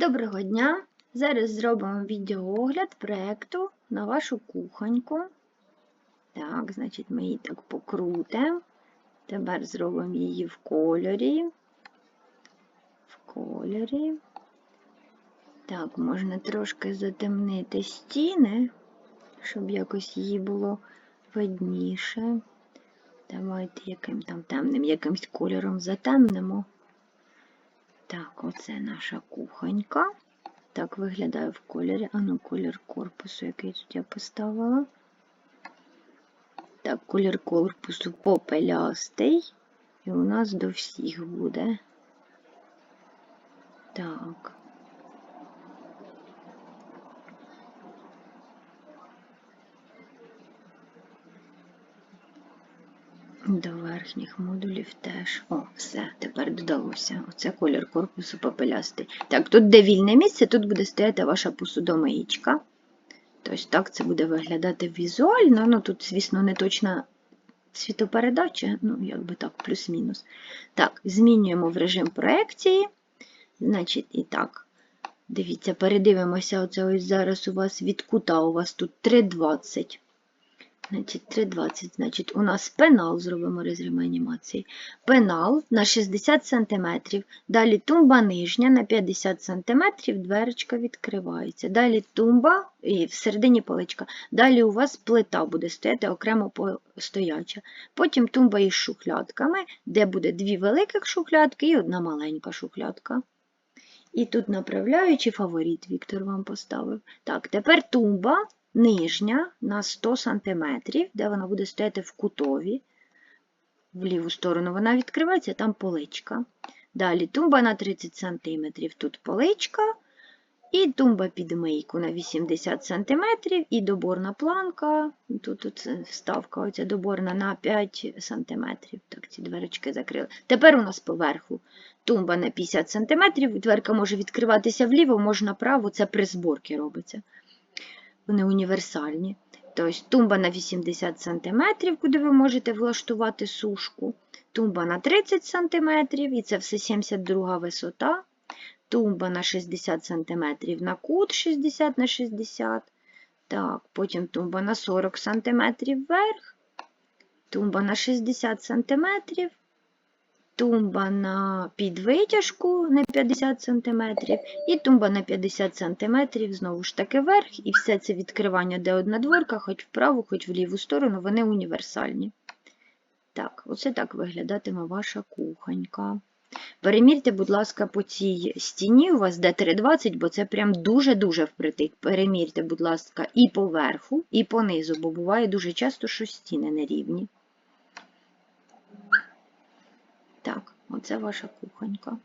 Доброго дня! Зараз зробимо відеоогляд проєкту на вашу кухоньку. Так, значить, ми її так покрутимо. Тепер зробимо її в кольорі. В кольорі. Так, можна трошки затемнити стіни, щоб якось її було видніше. Давайте яким там темним якимсь кольором затемнимо. Так, оце наша кухонька. Так виглядає в кольорі. А ну, колір корпусу, який тут я поставила. Так, колір корпусу попелястий. І у нас до всіх буде. Так. До верхніх модулів теж. О, все, тепер додалося. Оце колір корпусу попелястий. Так, тут де вільне місце, тут буде стояти ваша посудомиїчка. Тобто так це буде виглядати візуально. Ну, тут, звісно, не точна світопередача, ну, якби так, плюс-мінус. Так, змінюємо в режим проекції. Значить, і так, дивіться, передивимося, оце ось зараз у вас від кута, у вас тут 3,20. Значить, 3,20. Значить, у нас пенал, зробимо розрив анімації. Пенал на 60 см. Далі тумба нижня на 50 см, дверочка відкривається. Далі тумба і всередині поличка. Далі у вас плита буде стояти окремо стояча. Потім тумба із шухлядками, де буде дві великих шухлядки і одна маленька шухлядка. І тут направляючи фаворит Віктор вам поставив. Так, тепер тумба нижня на 100 см, де вона буде стояти в кутові. В ліву сторону вона відкривається, там поличка. Далі тумба на 30 см, тут поличка. І тумба під мийку на 80 см, і доборна планка. Тут, тут вставка оця доборна на 5 см. Так, ці дверочки закрили. Тепер у нас поверху тумба на 50 см, дверка може відкриватися вліво, може направо, це при зборці робиться вони універсальні. Тобто тумба на 80 см, куди ви можете влаштувати сушку, тумба на 30 см, і це все 72 висота, тумба на 60 см на кут 60 на 60 так, Потім тумба на 40 см вверх, тумба на 60 см, тумба на підвитяжку на 50 см і тумба на 50 см, знову ж таки вверх, і все це відкривання де одна дворка, хоч вправу, хоч в ліву сторону, вони універсальні. Так, оце так виглядатиме ваша кухонька. Перемірте, будь ласка, по цій стіні у вас де 3,20, бо це прям дуже-дуже впритик. Перемірте, будь ласка, і по верху, і по низу, бо буває дуже часто, що стіни нерівні. Так, оце ваша кухонька.